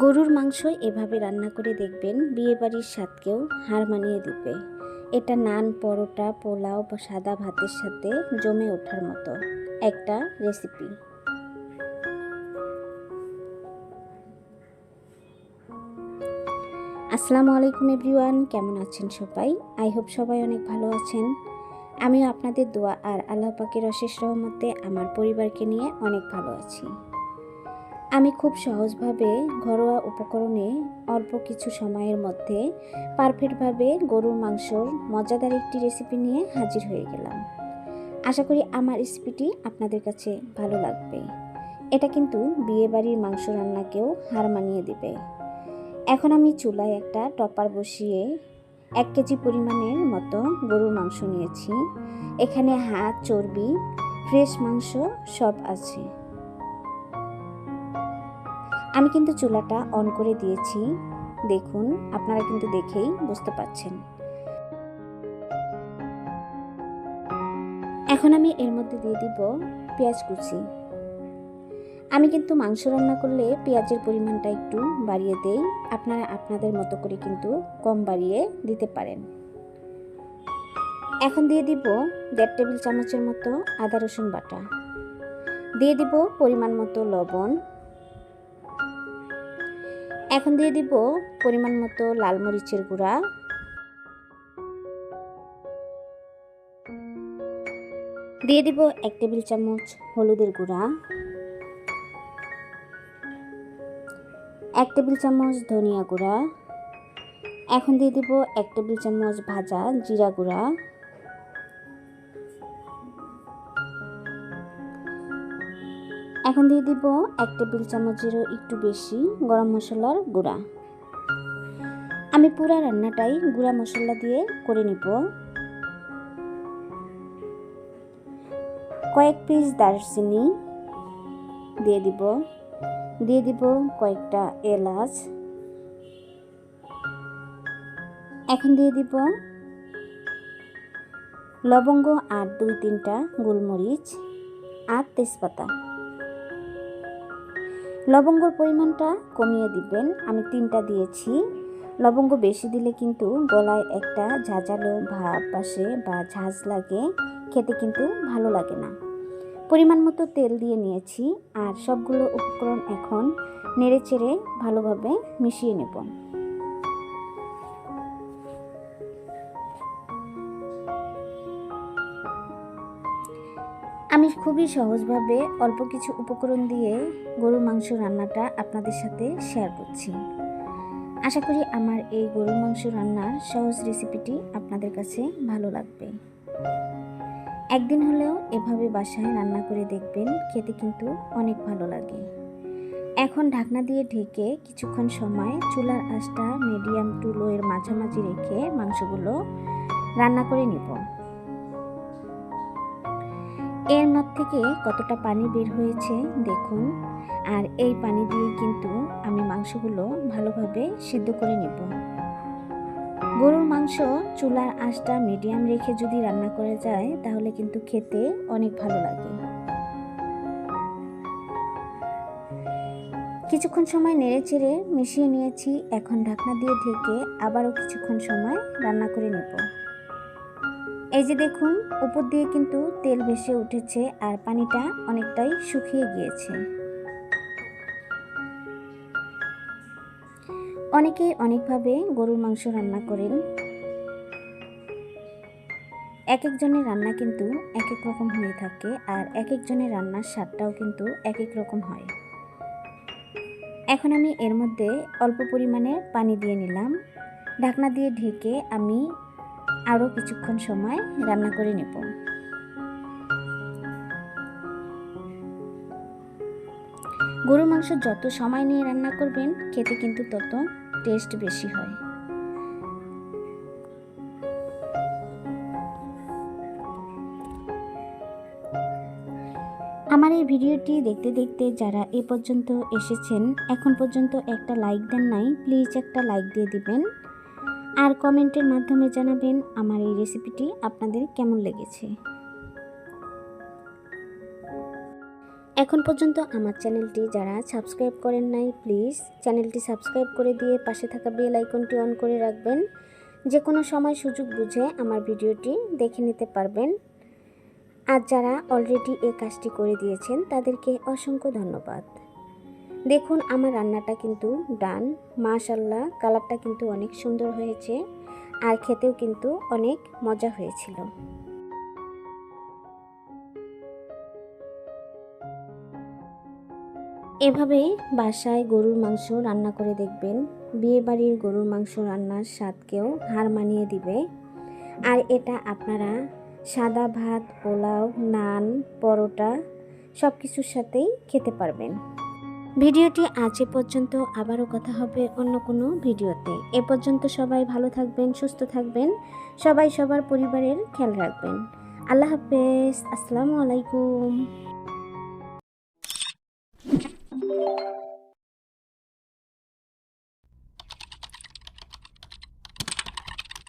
গরুর মাংস এভাবে রান্না করে দেখবেন বিয়েবাড়ির স্বাদকেও হার মানিয়ে দিবে। এটা নান, পরোটা, পোলাও বা সাদা ভাতের সাথে জমে ওঠার মতো একটা রেসিপি। আসসালামু আলাইকুম এভরিওয়ান, কেমন আছেন সবাই? আই হোপ সবাই অনেক ভালো আছেন। আমিও আপনাদের দোয়া আর আল্লাহ পাকের অশেষ রহমতে আমার পরিবারকে নিয়ে অনেক ভালো আছি। আমি খুব সহজভাবে ঘরোয়া উপকরণে অল্প কিছু সময়ের মধ্যে পারফেক্টভাবে গরুর মাংসর মজাদার একটি রেসিপি নিয়ে হাজির হয়ে গেলাম। আশা করি আমার রেসিপিটি আপনাদের কাছে ভালো লাগবে। এটা কিন্তু বিয়েবাড়ির মাংস রান্নাকেও হার মানিয়ে দেবে। এখন আমি চুলায় একটা টপার বসিয়ে এক কেজি পরিমাণের মতো গরুর মাংস নিয়েছি। এখানে হাত চর্বি, ফ্রেশ মাংস সব আছে। আমি কিন্তু চুলাটা অন করে দিয়েছি। দেখুন, আপনারা কিন্তু দেখেই বুঝতে পাচ্ছেন। এখন আমি এর মধ্যে দিয়ে দিব পেঁয়াজ কুচি। আমি কিন্তু মাংস রান্না করলে পেঁয়াজের পরিমাণটা একটু বাড়িয়ে দেই। আপনারা আপনাদের মতো করে কিন্তু কম বাড়িয়ে দিতে পারেন। এখন দিয়ে দিব দেড় টেবিল চামচের মতো আদা রসুন বাটা। দিয়ে দিব পরিমাণ মতো লবণ। এখন দিয়ে দিব পরিমাণ মতো লাল মরিচের গুঁড়া। দিয়ে দিব এক টেবিল চামচ হলুদের গুঁড়া। এক টেবিল চামচ ধনিয়া গুঁড়া। এখন দিয়ে দিব এক টেবিল চামচ ভাজা জিরা গুঁড়া। এখন দিয়ে দিব এক টেবিল চামচেরও একটু বেশি গরম মশলার গুঁড়া। আমি পুরা রান্নাটাই গুঁড়া মশলা দিয়ে করে নিব। কয়েক পিস দারচিনি দিয়ে দিব। দিয়ে দিব কয়েকটা এলাচ। এখন দিয়ে দিব লবঙ্গ আর দুই তিনটা গোলমরিচ আর তেজপাতা। লবঙ্গর পরিমাণটা কমিয়ে দিবেন। আমি তিনটা দিয়েছি। লবঙ্গ বেশি দিলে কিন্তু গলায় একটা ঝাঁঝালো ভাব আসে বা ঝাঁজ লাগে। খেতে কিন্তু ভালো লাগে না। পরিমাণ মতো তেল দিয়ে নিয়েছি আর সবগুলো উপকরণ এখন নেড়ে চেড়ে ভালোভাবে মিশিয়ে নেব। আমি খুবই সহজভাবে অল্প কিছু উপকরণ দিয়ে গরুর মাংস রান্নাটা আপনাদের সাথে শেয়ার করছি। আশা করি আমার এই গরুর মাংস রান্নার সহজ রেসিপিটি আপনাদের কাছে ভালো লাগবে। একদিন হলেও এভাবে বাসায় রান্না করে দেখবেন, খেতে কিন্তু অনেক ভালো লাগে। এখন ঢাকনা দিয়ে ঢেকে কিছুক্ষণ সময় চুলার আঁচটা মিডিয়াম টু লোয়ের মাঝামাঝি রেখে মাংসগুলো রান্না করে নিব। এর মধ্যে থেকে কতটা পানি বের হয়েছে দেখুন। আর এই পানি দিয়ে কিন্তু আমি মাংসগুলো ভালোভাবে সিদ্ধ করে নেব। গরুর মাংস চুলার আঁচটা মিডিয়াম রেখে যদি রান্না করা যায়, তাহলে কিন্তু খেতে অনেক ভালো লাগে। কিছুক্ষণ সময় নেড়ে চেড়ে মিশিয়ে নিয়েছি, এখন ঢাকনা দিয়ে ঢেকে আবারও কিছুক্ষণ সময় রান্না করে নেব। এই যে দেখুন, উপর দিয়ে কিন্তু তেল ভেসে উঠেছে আর পানিটা অনেকটাই শুকিয়ে গিয়েছে। অনেকেই অনেকভাবে গরুর মাংস রান্না করেন। এক একজনের রান্না কিন্তু এক এক রকম হয়ে থাকে আর এক একজনের রান্নার স্বাদটাও কিন্তু এক এক রকম হয়। এখন আমি এর মধ্যে অল্প পরিমাণে পানি দিয়ে নিলাম। ঢাকনা দিয়ে ঢেকে আমি আরও কিছুক্ষণ সময় রান্না করে নেব। গরুর মাংস যত সময় নিয়ে রান্না করবেন, খেতে কিন্তু তত টেস্ট বেশি হয়। আমার এই ভিডিওটি দেখতে দেখতে যারা এ পর্যন্ত এসেছেন, এখন পর্যন্ত একটা লাইক দেন নাই প্লিজ একটা লাইক দিয়ে দিবেন। আর কমেন্টের মাধ্যমে জানাবেন আমার এই রেসিপিটি আপনাদের কেমন লেগেছে। এখন পর্যন্ত আমার চ্যানেলটি যারা সাবস্ক্রাইব করেন নাই, প্লিজ চ্যানেলটি সাবস্ক্রাইব করে দিয়ে পাশে থাকা বেল আইকনটি অন করে রাখবেন। যে কোনো সময় সুযোগ বুঝে আমার ভিডিওটি দেখে নিতে পারবেন। আর যারা অলরেডি এই কাজটি করে দিয়েছেন, তাদেরকে অসংখ্য ধন্যবাদ। দেখুন, আমার রান্নাটা কিন্তু ডান। মাশাল্লাহ কালারটা কিন্তু অনেক সুন্দর হয়েছে আর খেতেও কিন্তু অনেক মজা হয়েছিল। এভাবেই বাসায় গরুর মাংস রান্না করে দেখবেন। বিয়েবাড়ির গরুর মাংস রান্নার স্বাদকেও হার মানিয়ে দিবে। আর এটা আপনারা সাদা ভাত, পোলাও, নান, পরোটা সব কিছুর সাথেই খেতে পারবেন। ভিডিওটি আজ এ পর্যন্ত। আবারও কথা হবে অন্য কোনো ভিডিওতে। এ পর্যন্ত সবাই ভালো থাকবেন, সুস্থ থাকবেন, সবাই সবার পরিবারের খেয়াল রাখবেন। আল্লাহ হাফেজ, আসসালামু আলাইকুম।